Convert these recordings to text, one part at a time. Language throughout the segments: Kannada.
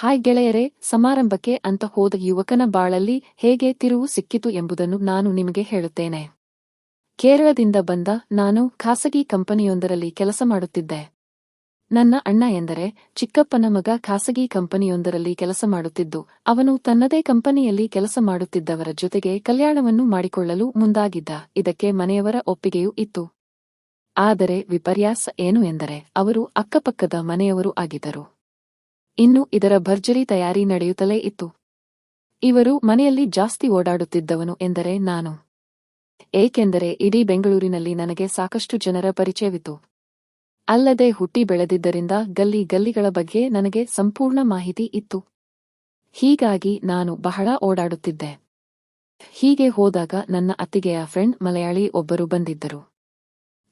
ಹಾಯ್ ಗೆಳೆಯರೇ, ಸಮಾರಂಭಕ್ಕೆ ಅಂತ ಹೋದ ಯುವಕನ ಬಾಳಲ್ಲಿ ಹೇಗೆ ತಿರುವು ಸಿಕ್ಕಿತು ಎಂಬುದನ್ನು ನಾನು ನಿಮಗೆ ಹೇಳುತ್ತೇನೆ. ಕೇರಳದಿಂದ ಬಂದ ನಾನು ಖಾಸಗಿ ಕಂಪನಿಯೊಂದರಲ್ಲಿ ಕೆಲಸ ಮಾಡುತ್ತಿದ್ದೆ. ನನ್ನ ಅಣ್ಣ ಎಂದರೆ, ಚಿಕ್ಕಪ್ಪನ ಮಗ ಖಾಸಗಿ ಕಂಪನಿಯೊಂದರಲ್ಲಿ ಕೆಲಸ ಮಾಡುತ್ತಿದ್ದು, ಅವನು ತನ್ನದೇ ಕಂಪನಿಯಲ್ಲಿ ಕೆಲಸ ಮಾಡುತ್ತಿದ್ದವರ ಜೊತೆಗೆ ಕಲ್ಯಾಣವನ್ನು ಮಾಡಿಕೊಳ್ಳಲು ಮುಂದಾಗಿದ್ದ, ಇದಕ್ಕೆ ಮನೆಯವರ ಒಪ್ಪಿಗೆಯೂ ಇತ್ತು. ಆದರೆ ವಿಪರ್ಯಾಸ ಏನು ಎಂದರೆ, ಅವರು ಅಕ್ಕಪಕ್ಕದ ಮನೆಯವರು ಆಗಿದ್ದರು. ಇನ್ನು ಇದರ ಭರ್ಜರಿ ತಯಾರಿ ನಡೆಯುತ್ತಲೇ ಇತ್ತು. ಇವರು ಮನೆಯಲ್ಲಿ ಜಾಸ್ತಿ ಓಡಾಡುತ್ತಿದ್ದವನು ಎಂದರೆ ನಾನು. ಏಕೆಂದರೆ ಇಡೀ ಬೆಂಗಳೂರಿನಲ್ಲಿ ನನಗೆ ಸಾಕಷ್ಟು ಜನರ ಪರಿಚಯವಿತ್ತು. ಅಲ್ಲದೆ ಹುಟ್ಟಿ ಬೆಳೆದಿದ್ದರಿಂದ ಗಲ್ಲಿ ಗಲ್ಲಿಗಳ ಬಗ್ಗೆ ನನಗೆ ಸಂಪೂರ್ಣ ಮಾಹಿತಿ ಇತ್ತು. ಹೀಗಾಗಿ ನಾನು ಬಹಳ ಓಡಾಡುತ್ತಿದ್ದೆ. ಹೀಗೆ ಹೋದಾಗ ನನ್ನ ಅತ್ತಿಗೆಯ ಫ್ರೆಂಡ್ ಮಲಯಾಳಿ ಒಬ್ಬರು ಬಂದಿದ್ದರು.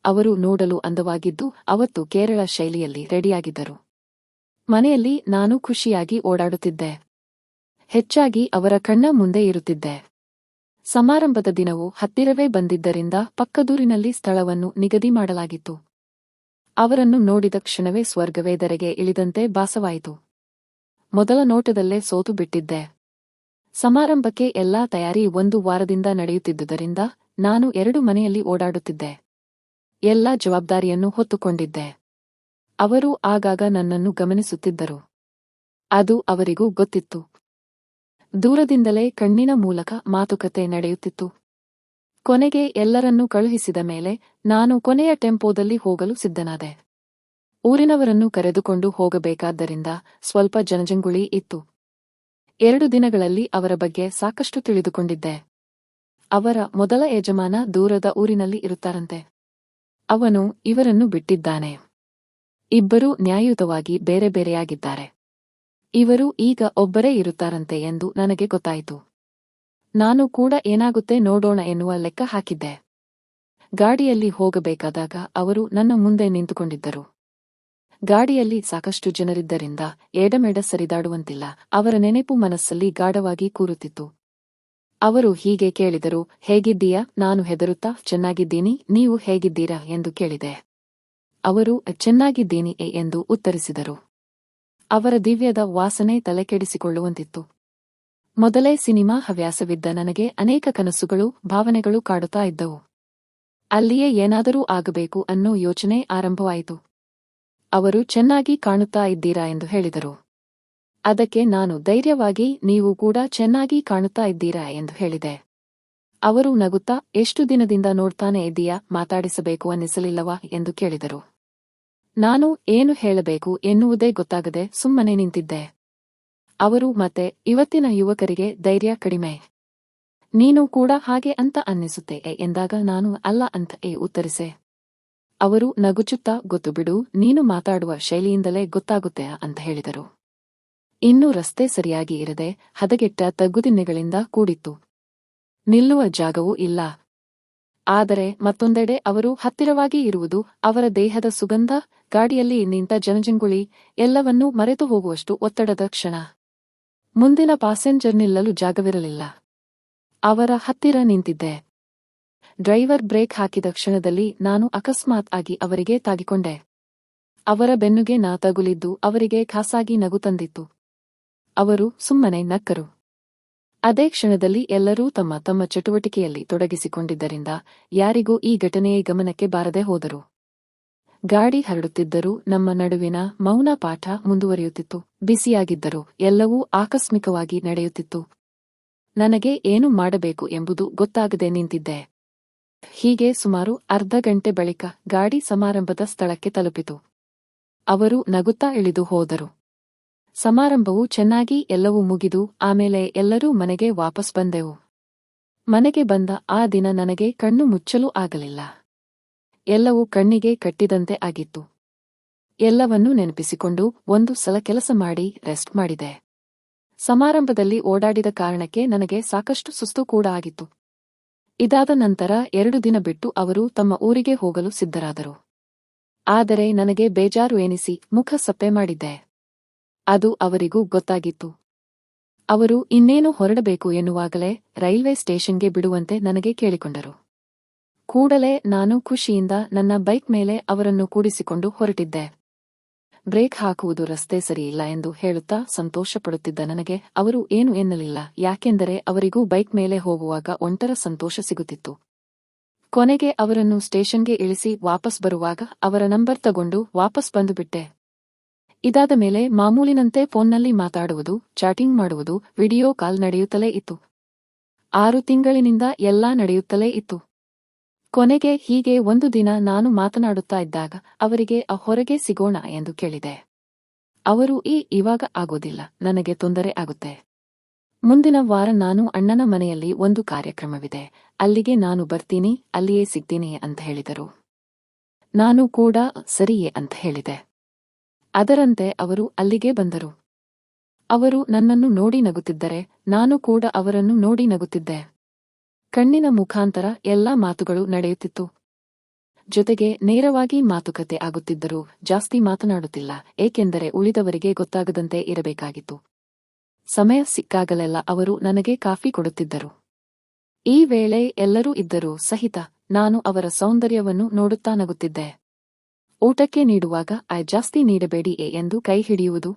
ಅವರು ನೋಡಲು ಅಂದವಾಗಿದ್ದು ಅವತ್ತು ಕೇರಳ ಶೈಲಿಯಲ್ಲಿ ರೆಡಿಯಾಗಿದ್ದರು. ಮನೆಯಲ್ಲಿ ನಾನು ಖುಷಿಯಾಗಿ ಓಡಾಡುತ್ತಿದ್ದೆ. ಹೆಚ್ಚಾಗಿ ಅವರ ಕಣ್ಣ ಮುಂದೆ ಇರುತ್ತಿದ್ದೆ. ಸಮಾರಂಭದ ದಿನವು ಹತ್ತಿರವೇ ಬಂದಿದ್ದರಿಂದ ಪಕ್ಕದೂರಿನಲ್ಲಿ ಸ್ಥಳವನ್ನು ನಿಗದಿ ಮಾಡಲಾಗಿತ್ತು. ಅವರನ್ನು ನೋಡಿದ ಕ್ಷಣವೇ ಸ್ವರ್ಗವೇ ದರೆಗೆ ಇಳಿದಂತೆ ಭಾಸವಾಯಿತು. ಮೊದಲ ನೋಟದಲ್ಲೇ ಸೋತು ಬಿಟ್ಟಿದ್ದೆ. ಸಮಾರಂಭಕ್ಕೆ ಎಲ್ಲಾ ತಯಾರಿ ಒಂದು ವಾರದಿಂದ ನಡೆಯುತ್ತಿದ್ದುದರಿಂದ ನಾನು ಎರಡು ಮನೆಯಲ್ಲಿ ಓಡಾಡುತ್ತಿದ್ದೆ. ಎಲ್ಲಾ ಜವಾಬ್ದಾರಿಯನ್ನು ಹೊತ್ತುಕೊಂಡಿದ್ದೆ. ಅವರು ಆಗಾಗ ನನ್ನನ್ನು ಗಮನಿಸುತ್ತಿದ್ದರು. ಅದು ಅವರಿಗೂ ಗೊತ್ತಿತ್ತು. ದೂರದಿಂದಲೇ ಕಣ್ಣಿನ ಮೂಲಕ ಮಾತುಕತೆ ನಡೆಯುತ್ತಿತ್ತು. ಕೊನೆಗೆ ಎಲ್ಲರನ್ನೂ ಕಳುಹಿಸಿದ ಮೇಲೆ ನಾನು ಕೊನೆಯ ಟೆಂಪೋದಲ್ಲಿ ಹೋಗಲು ಸಿದ್ಧನಾದೆ. ಊರಿನವರನ್ನು ಕರೆದುಕೊಂಡು ಹೋಗಬೇಕಾದ್ದರಿಂದ ಸ್ವಲ್ಪ ಜನಜಂಗುಳಿ ಇತ್ತು. ಎರಡು ದಿನಗಳಲ್ಲಿ ಅವರ ಬಗ್ಗೆ ಸಾಕಷ್ಟು ತಿಳಿದುಕೊಂಡಿದ್ದೆ. ಅವರ ಮೊದಲ ಯಜಮಾನ ದೂರದ ಊರಿನಲ್ಲಿ ಇರುತ್ತಾರಂತೆ. ಅವನು ಇವರನ್ನು ಬಿಟ್ಟಿದ್ದಾನೆ. ಇಬ್ಬರೂ ನ್ಯಾಯಯುತವಾಗಿ ಬೇರೆ ಬೇರೆಯಾಗಿದ್ದಾರೆ. ಇವರು ಈಗ ಒಬ್ಬರೇ ಇರುತ್ತಾರಂತೆ ಎಂದು ನನಗೆ ಗೊತ್ತಾಯಿತು. ನಾನು ಕೂಡ ಏನಾಗುತ್ತೆ ನೋಡೋಣ ಎನ್ನುವ ಲೆಕ್ಕ ಹಾಕಿದ್ದೆ. ಗಾಡಿಯಲ್ಲಿ ಹೋಗಬೇಕಾದಾಗ ಅವರು ನನ್ನ ಮುಂದೆ ನಿಂತುಕೊಂಡಿದ್ದರು. ಗಾಡಿಯಲ್ಲಿ ಸಾಕಷ್ಟು ಜನರಿದ್ದರಿಂದ ಎಡಮೆಡ ಸರಿದಾಡುವಂತಿಲ್ಲ, ಅವರ ನೆನೆಪು ಮನಸ್ಸಲ್ಲಿ ಗಾಢವಾಗಿ ಕೂರುತ್ತಿತ್ತು. ಅವರು ಹೀಗೆ ಕೇಳಿದರು, ಹೇಗಿದ್ದೀಯಾ? ನಾನು ಹೆದರುತ್ತಾ? ಚೆನ್ನಾಗಿದ್ದೀನಿ? ನೀವು ಹೇಗಿದ್ದೀರಾ? ಎಂದು ಕೇಳಿದೆ. ಅವರು, ಚೆನ್ನಾಗಿದ್ದೀನಿ ಎಂದು ಉತ್ತರಿಸಿದರು. ಅವರ ದಿವ್ಯದ ವಾಸನೆ ತಲೆಕೆಡಿಸಿಕೊಳ್ಳುವಂತಿತ್ತು. ಮೊದಲೇ ಸಿನಿಮಾ ಹವ್ಯಾಸವಿದ್ದ ನನಗೆ ಅನೇಕ ಕನಸುಗಳು, ಭಾವನೆಗಳು ಕಾಡುತ್ತಾ ಇದ್ದವು. ಅಲ್ಲಿಯೇ ಏನಾದರೂ ಆಗಬೇಕು ಅನ್ನೋ ಯೋಚನೆ ಆರಂಭವಾಯಿತು. ಅವರು ಚೆನ್ನಾಗಿ ಕಾಣುತ್ತಾ ಇದ್ದೀರಾ ಎಂದು ಹೇಳಿದರು. ಅದಕ್ಕೆ ನಾನು, ಧೈರ್ಯವಾಗಿ ನೀವು ಕೂಡ ಚೆನ್ನಾಗಿ ಕಾಣುತ್ತಾ ಇದ್ದೀರಾ ಎಂದು ಹೇಳಿದೆ. ಅವರು ನಗುತ್ತಾ, ಎಷ್ಟು ದಿನದಿಂದ ನೋಡ್ತಾನೆ ಇದ್ದೀಯಾ, ಮಾತಾಡಿಸಬೇಕು ಅನ್ನಿಸಲಿಲ್ಲವಾ ಎಂದು ಕೇಳಿದರು. ನಾನು ಏನು ಹೇಳಬೇಕು ಎನ್ನುವುದೇ ಗೊತ್ತಾಗದೆ ಸುಮ್ಮನೆ ನಿಂತಿದ್ದೆ. ಅವರು ಮತ್ತೆ, ಇವತ್ತಿನ ಯುವಕರಿಗೆ ಧೈರ್ಯ ಕಡಿಮೆ. ನೀನು ಕೂಡ ಹಾಗೆ ಅಂತ ಅನ್ನಿಸುತ್ತೆ ಎಂದಾಗ ನಾನು ಅಲ್ಲ ಅಂತ, ಏ ಉತ್ತರಿಸೆ. ಅವರು ನಗುಚುತ್ತಾ, ಗೊತ್ತು ಬಿಡು, ನೀನು ಮಾತಾಡುವ ಶೈಲಿಯಿಂದಲೇ ಗೊತ್ತಾಗುತ್ತೆ ಅಂತ ಹೇಳಿದರು. ಇನ್ನೂ ರಸ್ತೆ ಸರಿಯಾಗಿ ಇರದೆ ಹದಗೆಟ್ಟ ತಗ್ಗುದಿನ್ನೆಗಳಿಂದ ಕೂಡಿತ್ತು. ನಿಲ್ಲುವ ಜಾಗವೂ ಇಲ್ಲ. ಆದರೆ ಮತ್ತೊಂದೆಡೆ ಅವರು ಹತ್ತಿರವಾಗಿ ಇರುವುದು ಅವರ ದೇಹದ ಸುಗಂಧ, ಗಾಡಿಯಲ್ಲಿ ನಿಂತ ಜನಜಂಗುಳಿ, ಎಲ್ಲವನ್ನೂ ಮರೆತು ಹೋಗುವಷ್ಟು ಒತ್ತಡದ ಕ್ಷಣ. ಮುಂದಿನ ಪ್ಯಾಸೆಂಜರ್ ನಿಲ್ಲಲು ಜಾಗವಿರಲಿಲ್ಲ. ಅವರ ಹತ್ತಿರ ನಿಂತಿದ್ದೆ. ಡ್ರೈವರ್ ಬ್ರೇಕ್ ಹಾಕಿದ ಕ್ಷಣದಲ್ಲಿ ನಾನು ಅಕಸ್ಮಾತ್ ಆಗಿ ಅವರಿಗೆ ತಾಗಿಕೊಂಡೆ. ಅವರ ಬೆನ್ನುಗೆ ನಾ ತಗುಲಿದ್ದು ಅವರಿಗೆ ಖಾಸಾಗಿ ನಗು ತಂದಿತ್ತು. ಅವರು ಸುಮ್ಮನೆ ನಕ್ಕರು. ಅದೇ ಕ್ಷಣದಲ್ಲಿ ಎಲ್ಲರೂ ತಮ್ಮ ತಮ್ಮ ಚಟುವಟಿಕೆಯಲ್ಲಿ ತೊಡಗಿಸಿಕೊಂಡಿದ್ದರಿಂದ ಯಾರಿಗೂ ಈ ಘಟನೆಯ ಗಮನಕ್ಕೆ ಬಾರದೆ ಹೋದರು. ಗಾಡಿ ಹರಡುತ್ತಿದ್ದರೂ ನಮ್ಮ ನಡುವಿನ ಮೌನ ಪಾಠ ಮುಂದುವರಿಯುತ್ತಿತ್ತು. ಬಿಸಿಯಾಗಿದ್ದರು ಎಲ್ಲವೂ ಆಕಸ್ಮಿಕವಾಗಿ ನಡೆಯುತ್ತಿತ್ತು. ನನಗೆ ಏನು ಮಾಡಬೇಕು ಎಂಬುದು ಗೊತ್ತಾಗದೆ ನಿಂತಿದ್ದೆ. ಹೀಗೆ ಸುಮಾರು ಅರ್ಧ ಗಂಟೆ ಬಳಿಕ ಗಾಡಿ ಸಮಾರಂಭದ ಸ್ಥಳಕ್ಕೆ ತಲುಪಿತು. ಅವರು ನಗುತ್ತಾ ಇಳಿದು ಹೋದರು. ಸಮಾರಂಭವು ಚೆನ್ನಾಗಿ ಎಲ್ಲವೂ ಮುಗಿದು ಆಮೇಲೆ ಎಲ್ಲರೂ ಮನೆಗೆ ವಾಪಸ್ ಬಂದೆವು. ಮನೆಗೆ ಬಂದ ಆ ದಿನ ನನಗೆ ಕಣ್ಣು ಮುಚ್ಚಲು ಆಗಲಿಲ್ಲ. ಎಲ್ಲವೂ ಕಣ್ಣಿಗೆ ಕಟ್ಟಿದಂತೆ ಆಗಿತ್ತು. ಎಲ್ಲವನ್ನೂ ನೆನಪಿಸಿಕೊಂಡು ಒಂದು ಸಲ ಕೆಲಸ ಮಾಡಿ ರೆಸ್ಟ್ ಮಾಡಿದೆ. ಸಮಾರಂಭದಲ್ಲಿ ಓಡಾಡಿದ ಕಾರಣಕ್ಕೆ ನನಗೆ ಸಾಕಷ್ಟು ಸುಸ್ತು ಕೂಡ ಆಗಿತ್ತು. ಇದಾದ ನಂತರ ಎರಡು ದಿನ ಬಿಟ್ಟು ಅವರು ತಮ್ಮ ಊರಿಗೆ ಹೋಗಲು ಸಿದ್ಧರಾದರು. ಆದರೆ ನನಗೆ ಬೇಜಾರು ಎನಿಸಿ ಮುಖ ಸಪ್ಪೆ ಮಾಡಿದ್ದೆ. ಅದು ಅವರಿಗೂ ಗೊತ್ತಾಗಿತ್ತು. ಅವರು ಇನ್ನೇನು ಹೊರಡಬೇಕು ಎನ್ನುವಾಗಲೇ ರೈಲ್ವೆ ಸ್ಟೇಷನ್ಗೆ ಬಿಡುವಂತೆ ನನಗೆ ಕೇಳಿಕೊಂಡರು. ಕೂಡಲೇ ನಾನು ಖುಷಿಯಿಂದ ನನ್ನ ಬೈಕ್ ಮೇಲೆ ಅವರನ್ನು ಕೂಡಿಸಿಕೊಂಡು ಹೊರಟಿದ್ದೆ. ಬ್ರೇಕ್ ಹಾಕುವುದು ರಸ್ತೆ ಸರಿಯಿಲ್ಲ ಎಂದು ಹೇಳುತ್ತಾ ಸಂತೋಷಪಡುತ್ತಿದ್ದ ನನಗೆ ಅವರು ಏನು ಎನ್ನಲಿಲ್ಲ, ಯಾಕೆಂದರೆ ಅವರಿಗೂ ಬೈಕ್ ಮೇಲೆ ಹೋಗುವಾಗ ಒಂಟರ ಸಂತೋಷ ಸಿಗುತ್ತಿತ್ತು. ಕೊನೆಗೆ ಅವರನ್ನು ಸ್ಟೇಷನ್ಗೆ ಇಳಿಸಿ ವಾಪಸ್ ಬರುವಾಗ ಅವರ ನಂಬರ್ ತಗೊಂಡು ವಾಪಸ್ ಬಂದುಬಿಟ್ಟೆ. ಇದಾದ ಮೇಲೆ ಮಾಮೂಲಿನಂತೆ ಫೋನ್ನಲ್ಲಿ ಮಾತಾಡುವುದು, ಚಾಟಿಂಗ್ ಮಾಡುವುದು, ವಿಡಿಯೋ ಕಾಲ್ ನಡೆಯುತ್ತಲೇ ಇತ್ತು. ಆರು ತಿಂಗಳಿನಿಂದ ಎಲ್ಲಾ ನಡೆಯುತ್ತಲೇ ಇತ್ತು. ಕೊನೆಗೆ ಹೀಗೆ ಒಂದು ದಿನ ನಾನು ಮಾತನಾಡುತ್ತಾ ಇದ್ದಾಗ ಅವರಿಗೆ ಆ ಹೊರಗೆ ಸಿಗೋಣ ಎಂದು ಕೇಳಿದೆ. ಅವರು, ಈ, ಇವಾಗ ಆಗೋದಿಲ್ಲ, ನನಗೆ ತೊಂದರೆ ಆಗುತ್ತೆ. ಮುಂದಿನ ವಾರ ನಾನು ಅಣ್ಣನ ಮನೆಯಲ್ಲಿ ಒಂದು ಕಾರ್ಯಕ್ರಮವಿದೆ. ಅಲ್ಲಿಗೆ ನಾನು ಬರ್ತೀನಿ, ಅಲ್ಲಿಯೇ ಸಿಗ್ತೀನಿ ಅಂತ ಹೇಳಿದರು. ನಾನು ಕೂಡ, ಸರಿಯೇ ಅಂತ ಹೇಳಿದೆ. ಅದರಂತೆ ಅವರು ಅಲ್ಲಿಗೆ ಬಂದರು. ಅವರು ನನ್ನನ್ನು ನೋಡಿ ನಗುತ್ತಿದ್ದರೆ ನಾನು ಕೂಡ ಅವರನ್ನು ನೋಡಿ ನಗುತ್ತಿದ್ದೆ. ಕಣ್ಣಿನ ಮುಖಾಂತರ ಎಲ್ಲಾ ಮಾತುಗಳು ನಡೆಯುತ್ತಿತ್ತು. ಜೊತೆಗೆ ನೇರವಾಗಿ ಮಾತುಕತೆ ಆಗುತ್ತಿದ್ದರೂ ಜಾಸ್ತಿ ಮಾತನಾಡುತ್ತಿಲ್ಲ, ಏಕೆಂದರೆ ಉಳಿದವರಿಗೆ ಗೊತ್ತಾಗದಂತೆ ಇರಬೇಕಾಗಿತ್ತು. ಸಮಯ ಸಿಕ್ಕಾಗಲೆಲ್ಲ ಅವರು ನನಗೆ ಕಾಫಿ ಕೊಡುತ್ತಿದ್ದರು. ಈ ವೇಳೆ ಎಲ್ಲರೂ ಇದ್ದರೂ ಸಹಿತ ನಾನು ಅವರ ಸೌಂದರ್ಯವನ್ನು ನೋಡುತ್ತಾ ನಗುತ್ತಿದ್ದೆ. ಊಟಕ್ಕೆ ನೀಡುವಾಗ ಐ ಜಾಸ್ತಿ ನೀಡಬೇಡಿ ಎ ಎಂದು ಕೈ ಹಿಡಿಯುವುದು.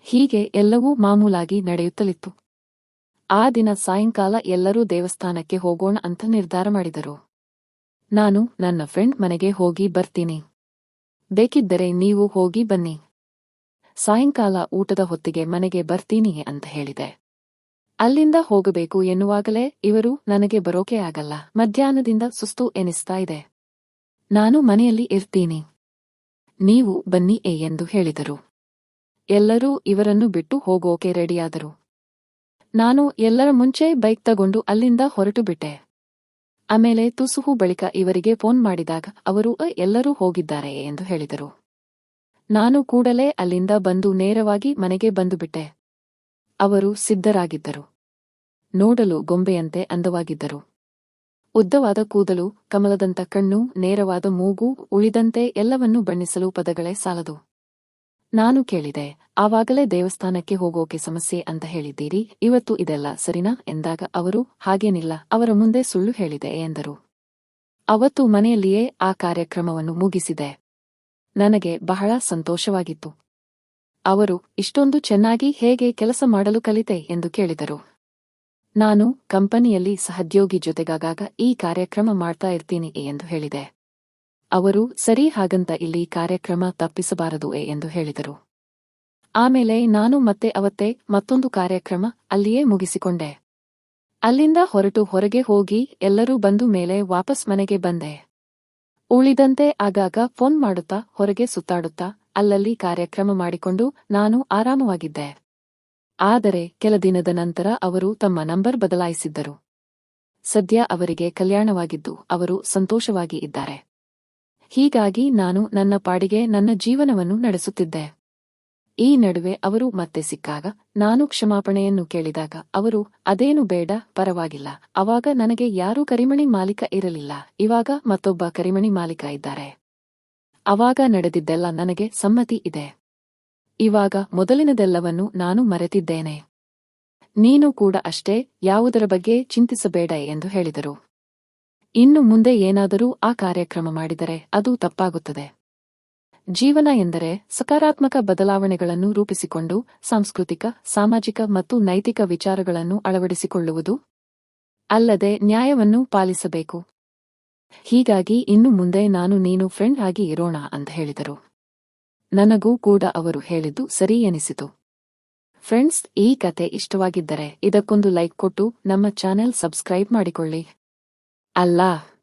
ಹೀಗೆ ಎಲ್ಲವೂ ಮಾಮೂಲಾಗಿ ನಡೆಯುತ್ತಲಿತ್ತು. ಆ ದಿನ ಸಾಯಂಕಾಲ ಎಲ್ಲರೂ ದೇವಸ್ಥಾನಕ್ಕೆ ಹೋಗೋಣ ಅಂತ ನಿರ್ಧಾರ ಮಾಡಿದರು. ನಾನು ನನ್ನ ಫ್ರೆಂಡ್ ಮನೆಗೆ ಹೋಗಿ ಬರ್ತೀನಿ. ಬೇಕಿದ್ದರೆ ನೀವು ಹೋಗಿ ಬನ್ನಿ. ಸಾಯಂಕಾಲ ಊಟದ ಹೊತ್ತಿಗೆ ಮನೆಗೆ ಬರ್ತೀನಿ ಅಂತ ಹೇಳಿದೆ. ಅಲ್ಲಿಂದ ಹೋಗಬೇಕು ಎನ್ನುವಾಗಲೇ ಇವರು ನನಗೆ ಬರೋಕೆ ಆಗಲ್ಲ. ಮಧ್ಯಾಹ್ನದಿಂದ ಸುಸ್ತು ಎನಿಸ್ತಾ ಇದೆ. ನಾನು ಮನೆಯಲ್ಲಿ ಇರ್ತೀನಿ. ನೀವು ಬನ್ನಿ ಎಂದು ಹೇಳಿದರು. ಎಲ್ಲರೂ ಇವರನ್ನು ಬಿಟ್ಟು ಹೋಗೋಕೆ ರೆಡಿಯಾದರು. ನಾನು ಎಲ್ಲರ ಮುಂಚೆ ಬೈಕ್ ತಗೊಂಡು ಅಲ್ಲಿಂದ ಹೊರಟು ಬಿಟ್ಟೆ. ಆಮೇಲೆ ತುಸುಹು ಬಳಿಕ ಇವರಿಗೆ ಫೋನ್ ಮಾಡಿದಾಗ ಅವರು "ಅ, ಎಲ್ಲರೂ ಹೋಗಿದ್ದಾರೆ ಎಂದು ಹೇಳಿದರು. ನಾನು ಕೂಡಲೇ ಅಲ್ಲಿಂದ ಬಂದು ನೇರವಾಗಿ ಮನೆಗೆ ಬಂದುಬಿಟ್ಟೆ ಅವರು ಸಿದ್ಧರಾಗಿದ್ದರು. ನೋಡಲು ಗೊಂಬೆಯಂತೆ ಅಂದವಾಗಿದ್ದರು. ಉದ್ದವಾದ ಕೂದಲು, ಕಮಲದಂತ ಕಣ್ಣು, ನೇರವಾದ ಮೂಗು, ಉಳಿದಂತೆ ಎಲ್ಲವನ್ನೂ ಬಣ್ಣಿಸಲು ಪದಗಳೇ ಸಾಲದು. ನಾನು ಕೇಳಿದೆ, ಆವಾಗಲೇ ದೇವಸ್ಥಾನಕ್ಕೆ ಹೋಗೋಕೆ ಸಮಸ್ಯೆ ಅಂತ ಹೇಳಿದ್ದೀರಿ, ಇವತ್ತು ಇದೆಲ್ಲ ಸರಿನಾ? ಎಂದಾಗ ಅವರು, ಹಾಗೇನಿಲ್ಲ, ಅವರ ಮುಂದೆ ಸುಳ್ಳು ಹೇಳಿದೆ ಎಂದರು. ಅವತ್ತು ಮನೆಯಲ್ಲಿಯೇ ಆ ಕಾರ್ಯಕ್ರಮವನ್ನು ಮುಗಿಸಿದೆ. ನನಗೆ ಬಹಳ ಸಂತೋಷವಾಗಿತ್ತು. ಅವರು, ಇಷ್ಟೊಂದು ಚೆನ್ನಾಗಿ ಹೇಗೆ ಕೆಲಸ ಮಾಡಲು ಕಲಿತೆ? ಎಂದು ಕೇಳಿದರು. ನಾನು ಕಂಪನಿಯಲ್ಲಿ ಸಹದ್ಯೋಗಿ ಜೊತೆಗಾಗಾಗ ಈ ಕಾರ್ಯಕ್ರಮ ಮಾಡ್ತಾ ಇರ್ತೀನಿ ಎಂದು ಹೇಳಿದೆ. ಅವರು, ಸರಿ, ಹಾಗಂತ ಇಲ್ಲಿ ಕಾರ್ಯಕ್ರಮ ತಪ್ಪಿಸಬಾರದು ಎಂದು ಹೇಳಿದರು. ಆಮೇಲೆ ನಾನು ಮತ್ತೆ ಅವತ್ತೇ ಮತ್ತೊಂದು ಕಾರ್ಯಕ್ರಮ ಅಲ್ಲಿಯೇ ಮುಗಿಸಿಕೊಂಡೆ. ಅಲ್ಲಿಂದ ಹೊರಟು ಹೊರಗೆ ಹೋಗಿ ಎಲ್ಲರೂ ಬಂದು ಮೇಲೆ ವಾಪಸ್ ಮನೆಗೆ ಬಂದೆ. ಉಳಿದಂತೆ ಆಗಾಗ ಫೋನ್ ಮಾಡುತ್ತಾ ಹೊರಗೆ ಸುತ್ತಾಡುತ್ತಾ ಅಲ್ಲಲ್ಲಿ ಕಾರ್ಯಕ್ರಮ ಮಾಡಿಕೊಂಡು ನಾನು ಆರಾಮವಾಗಿದ್ದೆ. ಆದರೆ ಕೆಲ ದಿನದ ನಂತರ ಅವರು ತಮ್ಮ ನಂಬರ್ ಬದಲಾಯಿಸಿದ್ದರು. ಸದ್ಯ ಅವರಿಗೆ ಕಲ್ಯಾಣವಾಗಿದ್ದು ಅವರು ಸಂತೋಷವಾಗಿ ಇದ್ದಾರೆ. ಹೀಗಾಗಿ ನಾನು ನನ್ನ ಪಾಡಿಗೆ ನನ್ನ ಜೀವನವನ್ನು ನಡೆಸುತ್ತಿದ್ದೆ. ಈ ನಡುವೆ ಅವರು ಮತ್ತೆ ಸಿಕ್ಕಾಗ ನಾನು ಕ್ಷಮಾಪಣೆಯನ್ನು ಕೇಳಿದಾಗ ಅವರು, ಅದೇನು ಬೇಡ, ಪರವಾಗಿಲ್ಲ. ಅವಾಗ ನನಗೆ ಯಾರೂ ಕರಿಮಣಿ ಮಾಲೀಕ ಇರಲಿಲ್ಲ. ಇವಾಗ ಮತ್ತೊಬ್ಬ ಕರಿಮಣಿ ಮಾಲೀಕ ಇದ್ದಾರೆ. ಅವಾಗ ನಡೆದಿದ್ದೆಲ್ಲ ನನಗೆ ಸಮ್ಮತಿ ಇದೆ. ಇವಾಗ ಮೊದಲಿನದೆಲ್ಲವನ್ನು ನಾನು ಮರೆತಿದ್ದೇನೆ. ನೀನು ಕೂಡ ಅಷ್ಟೇ, ಯಾವುದರ ಬಗ್ಗೆ ಚಿಂತಿಸಬೇಡ ಎಂದು ಹೇಳಿದರು. ಇನ್ನು ಮುಂದೆ ಏನಾದರೂ ಆ ಕಾರ್ಯಕ್ರಮ ಮಾಡಿದರೆ ಅದು ತಪ್ಪಾಗುತ್ತದೆ. ಜೀವನ ಎಂದರೆ ಸಕಾರಾತ್ಮಕ ಬದಲಾವಣೆಗಳನ್ನು ರೂಪಿಸಿಕೊಂಡು ಸಾಂಸ್ಕೃತಿಕ, ಸಾಮಾಜಿಕ ಮತ್ತು ನೈತಿಕ ವಿಚಾರಗಳನ್ನು ಅಳವಡಿಸಿಕೊಳ್ಳುವುದು ಅಲ್ಲದೆ ನ್ಯಾಯವನ್ನು ಪಾಲಿಸಬೇಕು. ಹೀಗಾಗಿ ಇನ್ನು ಮುಂದೆ ನಾನು ನೀನು ಫ್ರೆಂಡ್ ಆಗಿ ಇರೋಣ ಅಂತ ಹೇಳಿದರು. ನನಗೂ ಕೂಡ ಅವರು ಹೇಳಿದ್ದು ಸರಿ ಎನಿಸಿತು. ಫ್ರೆಂಡ್ಸ್, ಈ ಕತೆ ಇಷ್ಟವಾಗಿದ್ದರೆ ಇದಕ್ಕೊಂದು ಲೈಕ್ ಕೊಟ್ಟು ನಮ್ಮ ಚಾನೆಲ್ ಸಬ್ಸ್ಕ್ರೈಬ್ ಮಾಡಿಕೊಳ್ಳಿ. ಅಲ್ಲಾ!